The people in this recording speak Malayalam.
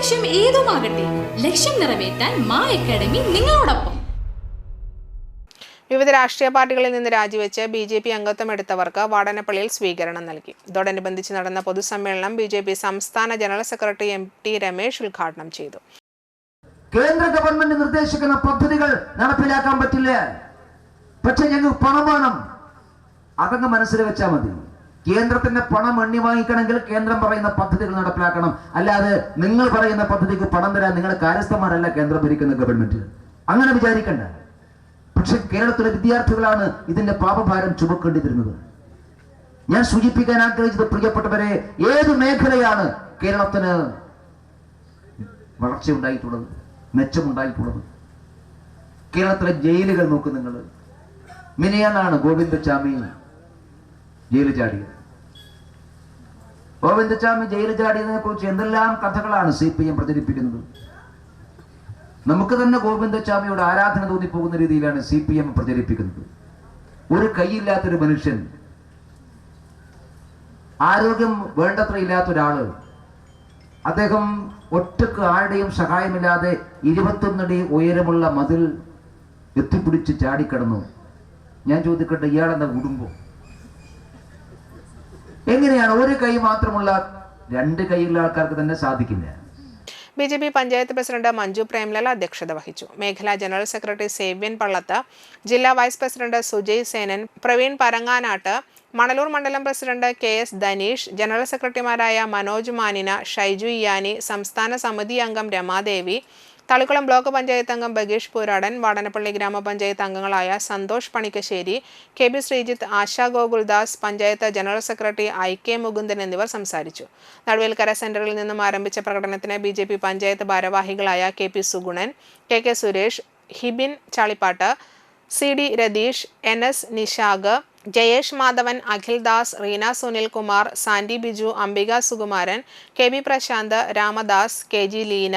ലക്ഷ്യം ഏതുമാകട്ടെ ലക്ഷ്യം നിറവേറ്റാൻ മാ അക്കാഡമി നിങ്ങളോടൊപ്പം. വിവിധ രാഷ്ട്രീയ പാർട്ടികളിൽ നിന്ന് രാജിവെച്ച് ബി ജെ പി അംഗത്വം എടുത്തവർക്ക് വാടനപ്പള്ളിയിൽ സ്വീകരണം നൽകി. ഇതോടനുബന്ധിച്ച് നടന്ന പൊതുസമ്മേളനം ബി ജെ പി സംസ്ഥാന general secretary M T Ramesh ഉദ്ഘാടനം ചെയ്തു. കേന്ദ്ര ഗവൺമെന്റ് നിർദ്ദേശിക്കുന്ന പദ്ധതികൾ നടപ്പിലാക്കാൻ പറ്റില്ല. പക്ഷെ ഞങ്ങൾക്ക് പണം വേണം അതങ്ങ് മനസ്സിൽ വെച്ചാൽ മതി. കേന്ദ്രത്തിന്റെ പണം എണ്ണി വാങ്ങിക്കണമെങ്കിൽ കേന്ദ്രം പറയുന്ന പദ്ധതികൾ നടപ്പിലാക്കണം. അല്ലാതെ നിങ്ങൾ പറയുന്ന പദ്ധതിക്ക് പണം തരാൻ നിങ്ങൾ കാര്യസ്ഥന്മാരല്ല കേന്ദ്രം ഭരിക്കുന്ന ഗവൺമെന്റ്. അങ്ങനെ വിചാരിക്കണ്ട. പക്ഷെ കേരളത്തിലെ വിദ്യാർത്ഥികളാണ് ഇതിന്റെ പാപഭാരം ചുമക്കേണ്ടി വരുന്നത് ഞാൻ സൂചിപ്പിക്കാൻ ആഗ്രഹിച്ചത് പ്രിയപ്പെട്ടവരെ ഏത് മേഖലയാണ് കേരളത്തിന് വളർച്ച ഉണ്ടായിട്ടുള്ളത് മെച്ചമുണ്ടായിട്ടുള്ളത്? കേരളത്തിലെ ജയിലുകൾ നോക്ക് നിങ്ങൾ മിനിയാന്നാണ് ഗോവിന്ദചാമി ജയിലിൽ ചാടിയത്. ഗോവിന്ദസ്വാമി ജയിലിൽ ചാടിയതിനെ കുറിച്ച് എന്തെല്ലാം കഥകളാണ് സി പി എം പ്രചരിപ്പിക്കുന്നത്? നമുക്ക് തന്നെ ഗോവിന്ദസ്വാമിയുടെ ആരാധന തോന്നിപ്പോകുന്ന രീതിയിലാണ് സി പി എം പ്രചരിപ്പിക്കുന്നത്. ഒരു കൈയില്ലാത്തൊരു മനുഷ്യൻ ആരോഗ്യം വേണ്ടത്ര ഇല്ലാത്ത ഒരാൾ അദ്ദേഹം ഒറ്റയ്ക്ക് ആരുടെയും സഹായമില്ലാതെ ഇരുപത്തൊന്നടി ഉയരമുള്ള മതിൽ എത്തിപ്പിടിച്ച് ചാടിക്കടന്നു. ഞാൻ ചോദിക്കട്ടെ ഇയാളെന്താ കുടുംബം? എങ്ങനെയാണ് ഒരു കൈ മാത്രമുള്ള രണ്ട് കൈയുള്ള ആൾക്കാർക്ക് തന്നെ സാധിക്കില്ല? B J P panchayat president Manju Premlal അധ്യക്ഷത വഹിച്ചു. മേഖലാ ജനറൽ സെക്രട്ടറി സേവ്യൻ പള്ളത്ത് ജില്ലാ വൈസ് പ്രസിഡന്റ് സുജയ് സേനൻ പ്രവീൺ പരങ്ങാനാട്ട് മണലൂർ മണ്ഡലം president K S Dhaneesh general സെക്രട്ടറിമാരായ മനോജ് മാനിന ഷൈജു ഇയാനി സംസ്ഥാന സമിതി അംഗം രമാദേവി തളിക്കുളം ബ്ലോക്ക് പഞ്ചായത്ത് അംഗം ബഗീഷ് പൂരാടൻ വാടനപ്പള്ളി ഗ്രാമപഞ്ചായത്ത് അംഗങ്ങളായ Santhosh Panikkassery K B Sreejith Asha Gokuldas panchayat general secretary I K Mukundan എന്നിവർ സംസാരിച്ചു. നടുവേൽക്കര സെന്ററിൽ നിന്നും ആരംഭിച്ച പ്രകടനത്തിന് ബി ജെ പി പഞ്ചായത്ത് ഭാരവാഹികളായ K P Sugunan K K Suresh Hibin Chalippattu C D Ratheesh N S Nishag Jayesh Madhavan Akhildas Reena Sunilkumar Sandy Biju Ambika Sukumaran K B Prashanth Ramadas K G Leena